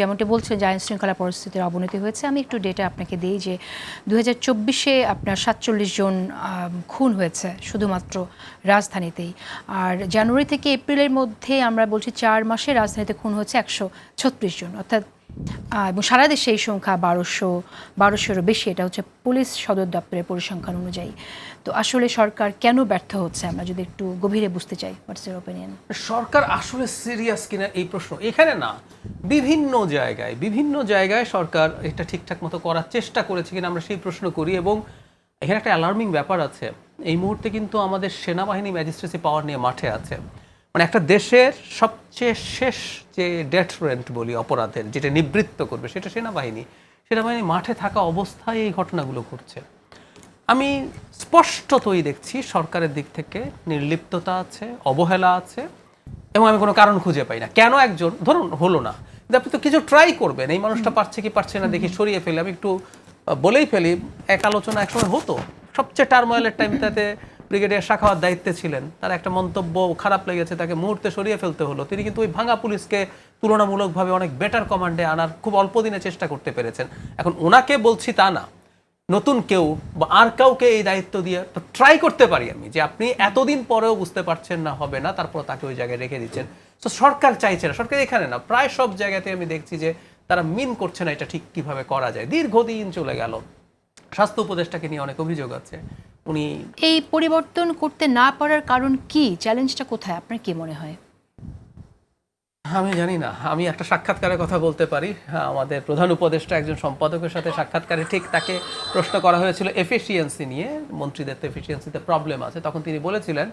যেমনটি বলছেন যে আইন শৃঙ্খলা পরিস্থিতির অবনতি হয়েছে। আমি একটু ডেটা আপনাকে দিই যে দু হাজার চব্বিশে আপনার সাতচল্লিশ জন খুন হয়েছে শুধুমাত্র রাজধানীতেই। আর জানুয়ারি থেকে এপ্রিলের মধ্যে আমরা বলছি চার মাসে রাজধানীতে খুন হয়েছে একশো ছত্রিশ জন। অর্থাৎ এবং সারা দেশে এই সংখ্যা বারোশো, বারোশোরও বেশি। এটা হচ্ছে পুলিশ সদর দপ্তরের পরিসংখ্যান অনুযায়ী। তো আসলে সরকার কেন ব্যর্থ হচ্ছে? আমরা যদি একটু গভীরে বুঝতে চাই ওপিনিয়ন সরকার আসলে সিরিয়াস কিনা এই প্রশ্ন? এখানে না, বিভিন্ন জায়গায় বিভিন্ন জায়গায় সরকার এটা ঠিকঠাক মতো করার চেষ্টা করেছে কিনা আমরা সেই প্রশ্ন করি এবং এখানে একটা অ্যালার্মিং ব্যাপার আছে। এই মুহূর্তে কিন্তু আমাদের সেনাবাহিনী ম্যাজিস্ট্রেসি পাওয়ার নিয়ে মাঠে আছে। মানে একটা দেশের সবচেয়ে শেষ যে ডেটরেন্ট বলি অপরাধের যেটা নিবৃত্ত করবে সেটা সেনাবাহিনী। সেনাবাহিনী মাঠে থাকা অবস্থায় এই ঘটনাগুলো ঘটছে। আমি স্পষ্টতই দেখছি সরকারের দিক থেকে নির্লিপ্ততা আছে অবহেলা আছে এবং আমি কোনো কারণ খুঁজে পাই না। কেন একজন? ধরুন হলো না। আপনি তো কিছু ট্রাই করবেন। এই মানুষটা পারছে কি পারছে না দেখি সরিয়ে ফেলে। আমি একটু বলেই ফেলি এক আলোচনা একসময় হতো। সবচেয়ে টার্ময়েলের টাইমটাতে ব্রিগেডিয়ার শাখাওয়াত দায়িত্বে ছিলেন। তার একটা মন্তব্য খারাপ লেগেছে, তাকে মুহূর্তে সরিয়ে ফেলতে হলো। তিনি কিন্তু ওই ভাঙা পুলিশকে তুলনামূলকভাবে অনেক বেটার কমান্ডে আনার খুব অল্প দিনে চেষ্টা করতে পেরেছেন। এখন ওনাকে বলছি তা না। নতুন কেউ বা আর কাউকে এই দায়িত্ব দিয়ে ট্রাই করতে পারি আমি যে আপনি এতদিন পরেও বুঝতে পারছেন না হবে না তারপর তাকে ওই জায়গায় রেখে দিচ্ছেন। তো সরকার চাইছে না, সরকার এখানে না, প্রায় সব জায়গাতে আমি দেখছি যে তারা মিন করছে না এটা ঠিক কীভাবে করা যায়। দীর্ঘদিন চলে গেল। স্বাস্থ্য উপদেষ্টাকে নিয়ে অনেক অভিযোগ আছে। উনি এই পরিবর্তন করতে না পারার কারণ কি? চ্যালেঞ্জটা কোথায়? আপনার কি মনে হয়? আমি জানি না। আমি একটা সাক্ষাৎকারের কথা বলতে পারি। হ্যাঁ, আমাদের প্রধান উপদেষ্টা একজন সম্পাদকের সাথে সাক্ষাৎকারে ঠিক তাকে প্রশ্ন করা হয়েছিল এফিসিয়েন্সি নিয়ে। মন্ত্রীদের তো এফিসিয়েন্সিতে প্রবলেম আছে। তখন তিনি বলেছিলেন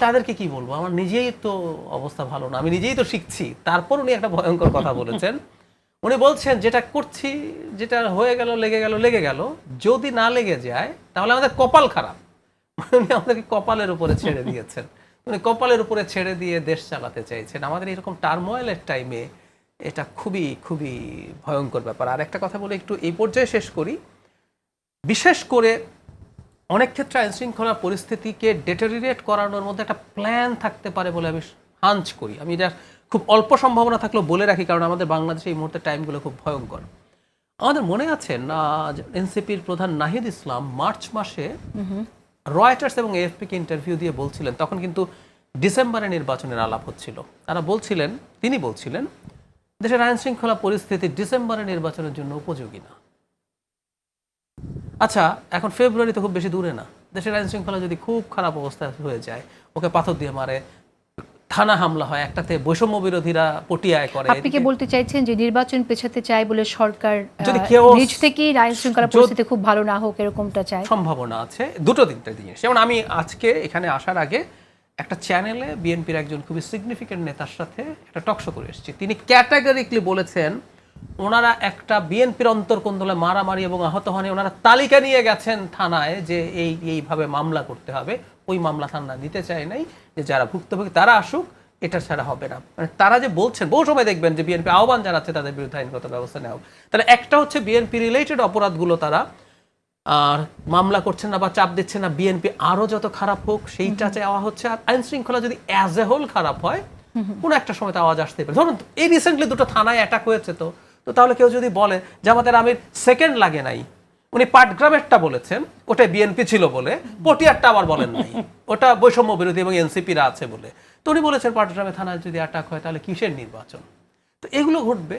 তাদেরকে কি বলব? আমার নিজেই তো অবস্থা ভালো না। আমি নিজেই তো শিখছি। তারপর উনি একটা ভয়ঙ্কর কথা বলেছেন। উনি বলছেন যেটা করছি যেটা হয়ে গেল লেগে গেল লেগে গেল যদি না লেগে যায় তাহলে আমাদের কপাল খারাপ। উনি আমাদেরকে কপালের উপরে ছেড়ে দিয়েছেন। উনি কপালের উপরে ছেড়ে দিয়ে দেশ চালাতে চাইছেন। আমাদের এরকম টার্ময়েলের টাইমে এটা খুবই খুবই ভয়ঙ্কর ব্যাপার। আর একটা কথা বলে একটু এই পর্যায়ে শেষ করি। বিশেষ করে অনেক ক্ষেত্রে আইন শৃঙ্খলা পরিস্থিতিকে ডেটারিরেট করানোর মধ্যে একটা প্ল্যান থাকতে পারে বলে আমি হাঞ্চ করি। আমি এটা খুব অল্প সম্ভাবনা থাকলেও বলে রাখি, কারণ আমাদের বাংলাদেশে এই মুহূর্তে টাইমগুলো খুব ভয়ঙ্কর। আমাদের মনে আছে না এনসিপির প্রধান নাহিদ ইসলাম মার্চ মাসে রয়টার্স এবং এএফপিকে ইন্টারভিউ দিয়ে বলছিলেন, তখন কিন্তু ডিসেম্বরে নির্বাচনের আলাপ হচ্ছিল। তারা বলছিলেন, তিনি বলছিলেন, দেশের আইন শৃঙ্খলা পরিস্থিতি ডিসেম্বরে নির্বাচনের জন্য উপযোগী না। আচ্ছা এখন ফেব্রুয়ারি তো খুব বেশি দূরে না। দেশের আইন শৃঙ্খলা যদি খুব খারাপ অবস্থা হয়ে যায়, ওকে পাথর দিয়ে মারে থানা হামলা হয় একটাতে বৈষম্য বিরোধীরা পটিয়ায় করে আপনি কি বলতে চাইছেন যে নির্বাচন পেছাতে চায় বলে সরকার যদি কেউ- নিজ থেকেই আইন শৃঙ্খলা পরিস্থিতি খুব ভালো না হোক এরকমটা চায়? সম্ভাবনা আছে। দুটো তিনটা জিনিস যেমন আমি আজকে এখানে আসার আগে একটা চ্যানেলে বিএনপির একজন খুবই সিগনিফিকেন্ট নেতার সাথে একটা টকশো করে এসেছি। তিনি ক্যাটাগরিকলি বলেছেন ওনারা একটা বিএনপির অন্তর্কন্দলে মারামারি এবং আহত হনে ওনারা তালিকা নিয়ে গেছেন থানায় যে এই এইভাবে মামলা করতে হবে। ওই মামলা থানা দিতে চায় নাই যে যারা ভুক্তভোগী তারা আসুক এটা ছাড়া হবে না। মানে তারা যে বলছেন বহু সময় দেখবেন যে বিএনপি আহ্বান জানাচ্ছে তাদের বিরুদ্ধে আইনগত ব্যবস্থা নেওয়া। তাহলে একটা হচ্ছে বিএনপি রিলেটেড অপরাধগুলো তারা আর মামলা করছেন না বা চাপ দিচ্ছে না বিএনপি আরও যত খারাপ হোক সেইটা চাওয়া হচ্ছে। আর আইন শৃঙ্খলা যদি অ্যাজ এ হোল খারাপ হয় কোনো একটা সময় তো আওয়াজ আসতেই পারে। ধরুন এই রিসেন্টলি দুটো থানায় অ্যাটাক হয়েছে তো তো তাহলে কেউ যদি বলে যে আমাদের আমির সেকেন্ড লাগে নাই, উনি পাটগ্রামেরটা বলেছেন ওটা বিএনপি ছিল বলে, পটিয়ারটা আবার বলেন নাই। ওটা বৈষম্য বিরোধী এবং এনসিপিরা আছে বলে। তো উনি বলেছেন পাটগ্রামে থানায় যদি অ্যাটাক হয় তাহলে কিসের নির্বাচন? তো এগুলো ঘটবে।